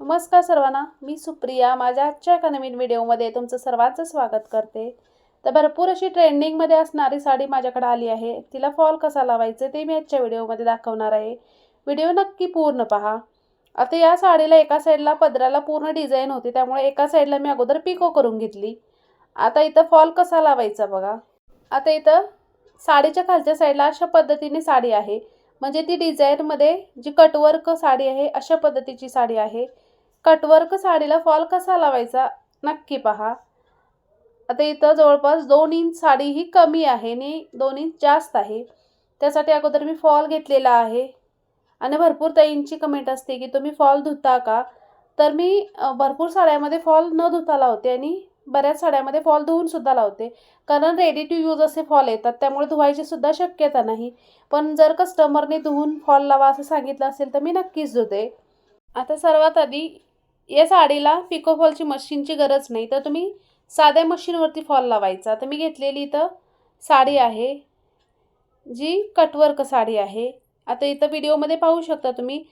नमस्कार सर्वांना मी सुप्रिया. माझ्या आजच्या एका नवीन व्हिडिओमध्ये तुमचं सर्वांचं स्वागत करते. तर भरपूर अशी ट्रेंडिंगमध्ये असणारी साडी माझ्याकडे आली आहे. तिला फॉल कसा लावायचं ते मी आजच्या व्हिडिओमध्ये दाखवणार आहे. व्हिडिओ नक्की पूर्ण पहा. आता या साडीला एका साईडला पदराला पूर्ण डिझाईन होती त्यामुळे एका साईडला मी अगोदर पिको करून घेतली. आता इथं फॉल कसा लावायचा बघा. आता इथं साडीच्या खालच्या साईडला अशा पद्धतीने साडी आहे. म्हणजे ती डिझाईनमध्ये जी कटवर्क साडी आहे अशा पद्धतीची साडी आहे. कटवर्क साडीला फॉल कसा लावायचा? नक्की पहा. आता इथं जवळपास दोन इंच साडी ही कमी आहे आणि दोन इंच जास्त आहे. त्यासाठी अगोदर मी फॉल घेतलेला आहे. आणि भरपूर ताईंची कमेंट असते की तुम्ही फॉल धुता का? तर मी भरपूर साड्यामध्ये फॉल न धुता लावते आणि बऱ्याच साड्यामध्ये फॉल धुवूनसुद्धा लावते. कारण रेडी टू यूज असे फॉल येतात त्यामुळे धुवायची सुद्धा शक्यता नाही. पण जर कस्टमरने धुवून फॉल लावा असं सांगितलं असेल तर मी नक्कीच धुते. आता सर्वात आधी या साडीला पिको फॉलची मशीनची गरज नाही. तर तुम्ही साध्या मशीनवरती फॉल लावायचा. तर मी घेतलेली इथं साडी आहे जी कटवर्क साडी आहे. आता इथं व्हिडिओमध्ये पाहू शकता तुम्ही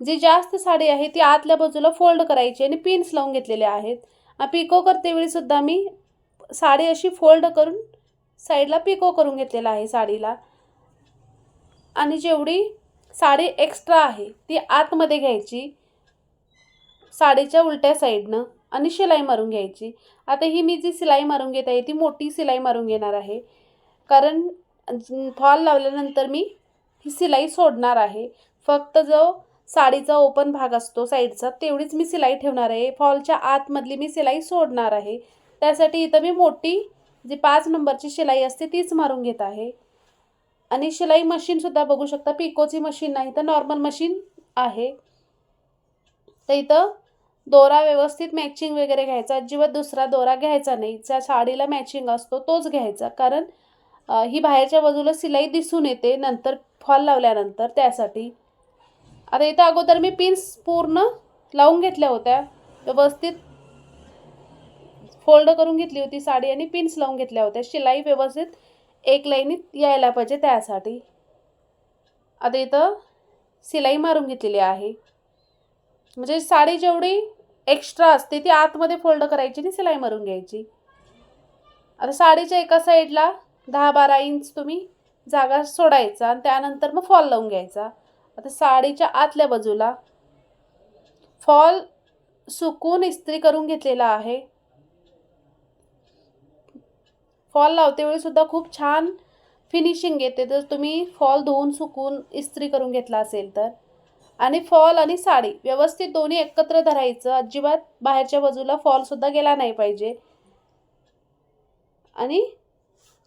जी जास्त साडी आहे ती आतल्या बाजूला फोल्ड करायची आणि पिन्स लावून घेतलेल्या आहेत. पिको करते वेळीसुद्धा मी साडी अशी फोल्ड करून साईडला पिको करून घेतलेला आहे साडीला. आणि जेवढी साडी एक्स्ट्रा आहे ती आतमध्ये घ्यायची. साडीच्या उलट्या साईडनं आणि शिलाई मारून घ्यायची. आता ही मी जी शिलाई मारून घेत आहे ती मोठी शिलाई मारून घेणार आहे. कारण फॉल लावल्यानंतर मी ही शिलाई सोडणार आहे. फक्त जो साडीचा ओपन भाग असतो साईडचा तेवढीच मी शिलाई ठेवणार आहे. फॉलच्या आतमधली मी शिलाई सोडणार आहे. त्यासाठी इथं मी मोठी जी पाच नंबरची शिलाई असते तीच मारून घेत आहे. आणि शिलाई मशीनसुद्धा बघू शकता पिकोची मशीन नाही तर नॉर्मल मशीन आहे. तर इथं दोरा व्यवस्थित मॅचिंग वगैरे घ्यायचा. अजिबात दुसरा दोरा घ्यायचा नाही. ज्या साडीला मॅचिंग असतो तोच घ्यायचा. कारण ही बाहेरच्या बाजूला सिलाई दिसून येते. नंतर फॉल लावल्यानंतर त्यासाठी. आता इथं अगोदर मी पिन्स पूर्ण लावून घेतल्या होत्या. व्यवस्थित फोल्ड करून घेतली होती साडी आणि पिन्स लावून घेतल्या होत्या. शिलाई व्यवस्थित एक लाईनीत यायला पाहिजे त्यासाठी. आता इथं शिलाई मारून घेतलेली आहे. म्हणजे साडी जेवढी एक्स्ट्रा असते ती आतमध्ये फोल्ड करायची आणि सिलाई मारून घ्यायची. आता साडीच्या एका साईडला दहा बारा इंच तुम्ही जागा सोडायचा आणि त्यानंतर मग फॉल लावून घ्यायचा. आता साडीच्या आतल्या बाजूला फॉल सुकून इस्त्री करून घेतलेला आहे. फॉल लावते वेळी सुद्धा खूप छान फिनिशिंग येते. जर तुम्ही फॉल धुवून सुकून इस्त्री करून घेतला असेल तर. आणि फॉल आणि साडी व्यवस्थित दोन्ही एकत्र धरायचं. अजिबात बाहेरच्या बाजूला फॉलसुद्धा गेला नाही पाहिजे. आणि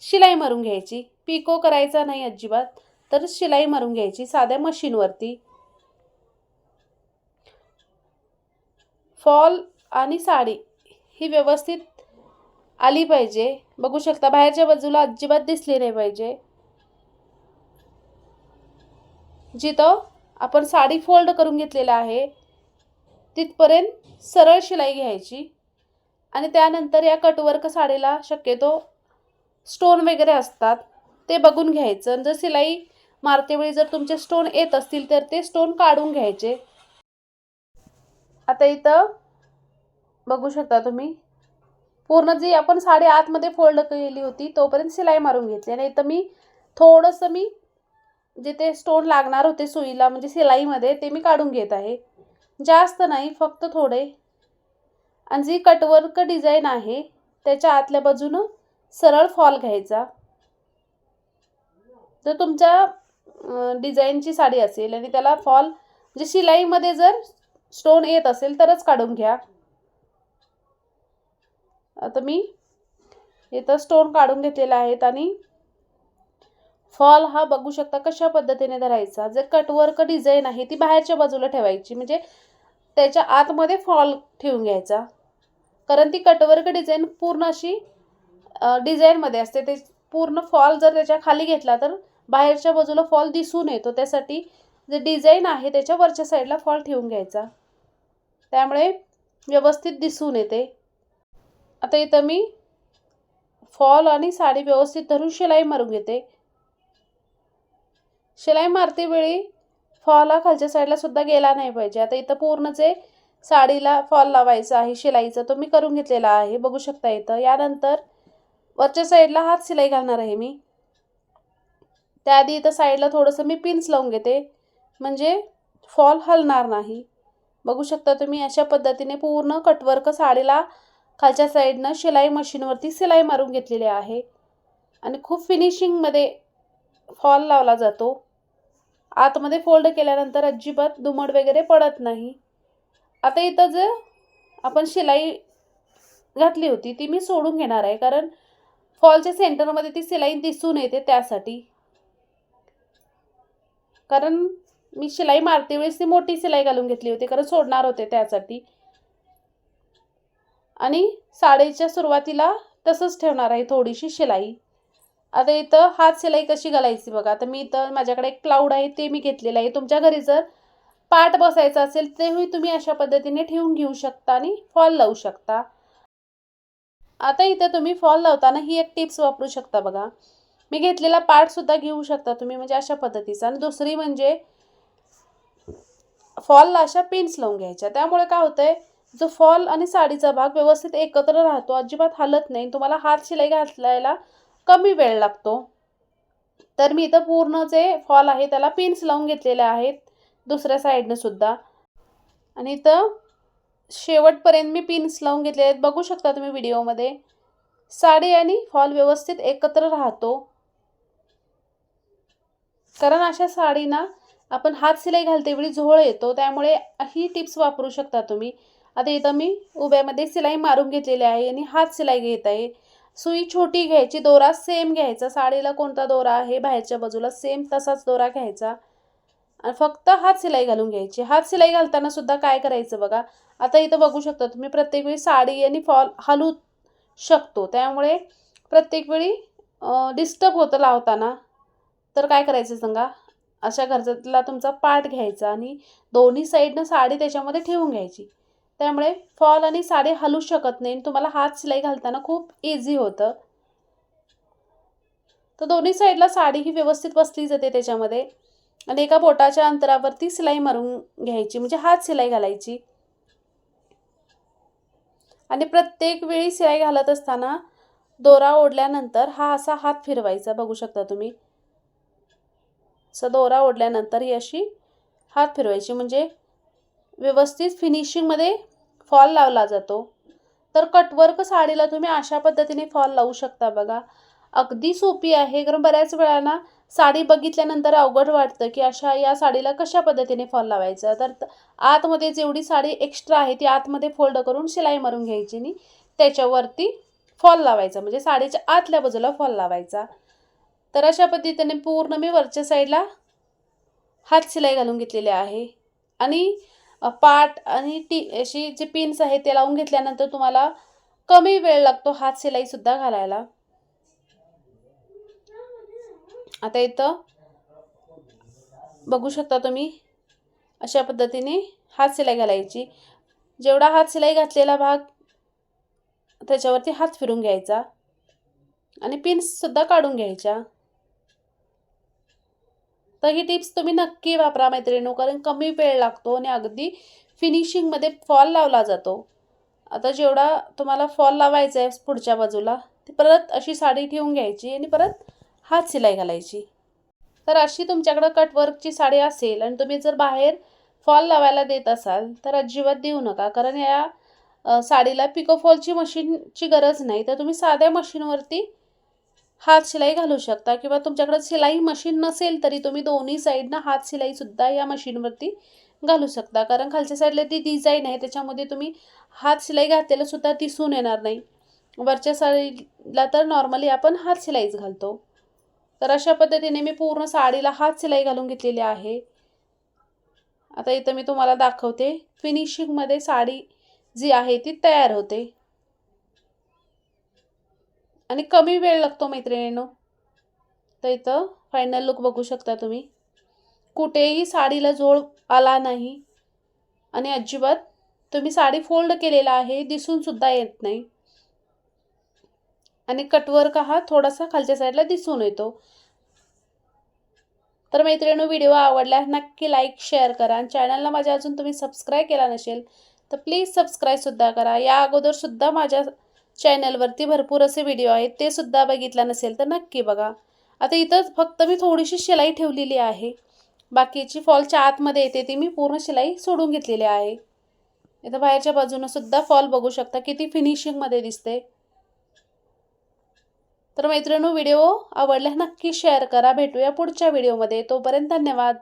शिलाई मारून घ्यायची. पिको करायचा नाही अजिबात. तर शिलाई मारून घ्यायची साध्या मशीनवरती फॉल आणि साडी ही व्यवस्थित आली पाहिजे. बघू शकता बाहेरच्या बाजूला अजिबात दिसली नाही पाहिजे. जिथं आपण साडी फोल्ड करून घेतलेलं आहे. तिथपर्यंत सरळ शिलाई घ्यायची. आणि त्यानंतर या कटवर्क साडीला शक्यतो स्टोन वगैरे असतात ते बघून घ्यायचं. आणि जर शिलाई मारतेवेळी जर तुमचे स्टोन येत असतील तर ते स्टोन काढून घ्यायचे. आता इथं बघू शकता तुम्ही. पूर्ण जी आपण साडी आतमध्ये फोल्ड केली होती तोपर्यंत शिलाई मारून घेतली. आणि इथं मी थोडंसं मी जे ते स्टोन लागणार होते सुईला म्हणजे शिलाईमध्ये ते मी काढून घेत आहे. जास्त नाही फक्त थोडे. आणि जी कटवर्क डिझाईन आहे त्याच्या आतल्या बाजूनं सरळ फॉल घ्यायचा. जर तुमच्या डिझाईनची साडी असेल आणि त्याला फॉल म्हणजे शिलाईमध्ये जर स्टोन येत असेल तरच काढून घ्या. आता मी इथं स्टोन काढून घेतलेला आहेत आणि फॉल हा बघू शकता कशा पद्धतीने धरायचा. जे कटवर्क डिझाईन आहे ती बाहेरच्या बाजूला ठेवायची. म्हणजे त्याच्या आतमध्ये फॉल ठेवून घ्यायचा. कारण ती कटवर्क डिझाईन पूर्ण अशी डिझाईनमध्ये असते. ते पूर्ण फॉल जर त्याच्याखाली घेतला तर बाहेरच्या बाजूला फॉल दिसून येतो. त्यासाठी जे डिझाईन आहे त्याच्या वरच्या साईडला फॉल ठेवून घ्यायचा. त्यामुळे व्यवस्थित दिसून येते. आता इथं मी फॉल आणि साडी व्यवस्थित धरून शिलाई मारून घेते. शिलाई मारते वेळी फॉल हा खालच्या साईडला सुद्धा गेला नाही पाहिजे. आता इथं पूर्ण जे साडीला फॉल लावायचा आहे शिलाईचा तो मी करून घेतलेला आहे. बघू शकता इथं. यानंतर वरच्या साईडला हात शिलाई घालणार आहे मी. त्याआधी इथं साईडला थोडंसं मी पिन्स लावून घेते. म्हणजे फॉल हलणार नाही. बघू शकता तुम्ही अशा पद्धतीने पूर्ण कटवर्क साडीला खालच्या साईडनं शिलाई मशीनवरती शिलाई मारून घेतलेली आहे. आणि खूप फिनिशिंगमध्ये फॉल लावला जातो. आतमध्ये फोल्ड केल्यानंतर अजिबात दुमड वगैरे पडत नाही. आता इथं जे आपण शिलाई घातली होती ती मी सोडून घेणार आहे कारण फॉलच्या सेंटरमध्ये ती शिलाई दिसून येते त्यासाठी. कारण मी शिलाई मारते वेळेस ती मोठी शिलाई घालून घेतली होती कारण सोडणार होते त्यासाठी. आणि साडीच्या सुरुवातीला तसंच ठेवणार आहे थोडीशी शिलाई. आता इथं हात शिलाई कशी घालायची बघा. आता मी इथं माझ्याकडे एक क्लाउड आहे ते मी घेतलेलं आहे. तुमच्या घरी जर पाट बसायचं असेल तेही तुम्ही अशा पद्धतीने ठेवून घेऊ शकता आणि फॉल लावू शकता. आता इथं तुम्ही फॉल लावताना ही एक टिप्स वापरू शकता बघा. मी घेतलेला पार्टसुद्धा घेऊ शकता तुम्ही म्हणजे अशा पद्धतीचा. आणि दुसरी म्हणजे फॉलला अशा पिन्स लावून घ्यायच्या. त्यामुळे काय होतंय जो फॉल आणि साडीचा भाग व्यवस्थित एकत्र राहतो अजिबात हालत नाही. तुम्हाला हात शिलाई घातलायला कमी वेळ लागतो. तर मी इथं पूर्ण जे फॉल आहे त्याला पिन्स लावून घेतलेले आहेत. दुसऱ्या साईडनं सुद्धा. आणि इथं शेवटपर्यंत मी पिन्स लावून घेतले आहेत. बघू शकता तुम्ही व्हिडिओमध्ये साडी आणि फॉल व्यवस्थित एकत्र राहतो. कारण अशा साडीना आपण हात सिलाई घालते वेळी झोळ येतो. त्यामुळे ही टिप्स वापरू शकता तुम्ही. आता इथं मी उभ्यामध्ये सिलाई मारून घेतलेली आहे आणि हात सिलाई घेत आहे. सुई छोटी घ्यायची दोरा सेम घ्यायचा. साडीला कोणता दोरा आहे? बाहेरच्या बाजूला सेम तसाच दोरा घ्यायचा. आणि फक्त हात शिलाई घालून घ्यायची. हात शिलाई घालताना सुद्धा काय करायचं बघा? आता इथं बघू शकता तुम्ही प्रत्येक वेळी साडी आणि फॉल हलू शकतो. त्यामुळे प्रत्येक वेळी डिस्टर्ब होतं लावताना. तर काय करायचं सांगा? अशा घरच्यातला तुमचा पार्ट घ्यायचा आणि दोन्ही साईडनं साडी त्याच्यामध्ये ठेवून घ्यायची. त्यामुळे फॉल आणि साडी हलू शकत नाही. तुम्हाला हात शिलाई घालताना खूप इझी होतं. तर दोन्ही साईडला साडी ही व्यवस्थित बसली जाते त्याच्यामध्ये. आणि एका बोटाच्या अंतरावरती शिलाई मारून घ्यायची म्हणजे हात शिलाई घालायची. आणि प्रत्येक वेळी शिलाई घालत असताना दोरा ओढल्यानंतर हा असा हात फिरवायचा बघू शकता तुम्ही. असं दोरा ओढल्यानंतर ही अशी हात फिरवायची म्हणजे व्यवस्थित फिनिशिंगमध्ये फॉल लावला जातो. तर कटवर्क साडीला तुम्ही अशा पद्धतीने फॉल लावू शकता बघा. अगदी सोपी आहे. कारण बऱ्याच वेळाना साडी बघितल्यानंतर अवघड वाटतं की अशा या साडीला कशा पद्धतीने फॉल लावायचा. तर आतमध्ये जेवढी साडी एक्स्ट्रा आहे ती आतमध्ये फोल्ड करून शिलाई मारून घ्यायची आणि त्याच्यावरती फॉल लावायचा. म्हणजे साडीच्या आतल्या बाजूला फॉल लावायचा. तर अशा पद्धतीने पूर्ण मी वरच्या साईडला हात शिलाई घालून घेतलेली आहे. आणि पाट आणि टी अशी जे पिन्स आहेत ते लावून घेतल्यानंतर तुम्हाला कमी वेळ लागतो हात शिलाईसुद्धा घालायला. आता इथं बघू शकता तुम्ही अशा पद्धतीने हात शिलाई घालायची. जेवढा हात शिलाई घातलेला भाग त्याच्यावरती हात फिरून घ्यायचा. आणि पिन्ससुद्धा काढून घ्यायच्या. तर ही टिप्स तुम्ही नक्की वापरा मैत्रिणू कारण कमी वेळ लागतो आणि अगदी फिनिशिंगमध्ये फॉल लावला जातो. आता जेवढा तुम्हाला फॉल लावायचा आहे पुढच्या बाजूला ती परत अशी साडी ठेवून घ्यायची आणि परत हात शिलाई घालायची. तर अशी तुमच्याकडं कटवर्कची साडी असेल आणि तुम्ही जर बाहेर फॉल लावायला देत असाल तर अजिबात देऊ नका कारण या साडीला पिकोफॉलची मशीनची गरज नाही. तर तुम्ही साध्या मशीनवरती हात शिलाई घालू शकता किंवा तुमच्याकडे शिलाई मशीन नसेल तरी तुम्ही दोन्ही साईडनं हात शिलाईसुद्धा या मशीनवरती घालू शकता. कारण खालच्या साईडला ती डिझाईन आहे त्याच्यामध्ये तुम्ही हात शिलाई घातलेलं सुद्धा दिसून येणार नाही. वरच्या साईडला तर नॉर्मली आपण हात शिलाईच घालतो. तर अशा पद्धतीने मी पूर्ण साडीला हात शिलाई घालून घेतलेली आहे. आता इथं मी तुम्हाला दाखवते. फिनिशिंगमध्ये साडी जी आहे ती तयार होते. आणि कमी वेळ लागतो मैत्रिणीनो. तर इथं फायनल लुक बघू शकता तुम्ही. कुठेही साडीला जोड आला नाही. आणि अजिबात तुम्ही साडी फोल्ड केलेला आहे दिसूनसुद्धा येत नाही. आणि कटवर्क हा थोडासा खालच्या साईडला दिसून येतो. तर मैत्रिणी व्हिडिओ आवडला नक्की लाईक शेअर करा. आणि चॅनलला माझ्या अजून तुम्ही सबस्क्राईब केला नसेल तर प्लीज सबस्क्राईबसुद्धा करा. या अगोदरसुद्धा माझ्या चॅनलवरती भरपूर असे व्हिडिओ आहेत ते सुद्धा बघितला नसेल तर नक्की बघा. आता इथं फक्त मी थोडीशी शिलाई ठेवलेली आहे. बाकीची फॉलच्या आतमध्ये येते ती मी पूर्ण शिलाई सोडून घेतलेली आहे. इथं बाहेरच्या बाजूनं सुद्धा फॉल बघू शकता किती फिनिशिंगमध्ये दिसते. तर मैत्रिणी व्हिडिओ आवडल्यास नक्की शेअर करा. भेटूया पुढच्या व्हिडिओमध्ये तोपर्यंत धन्यवाद.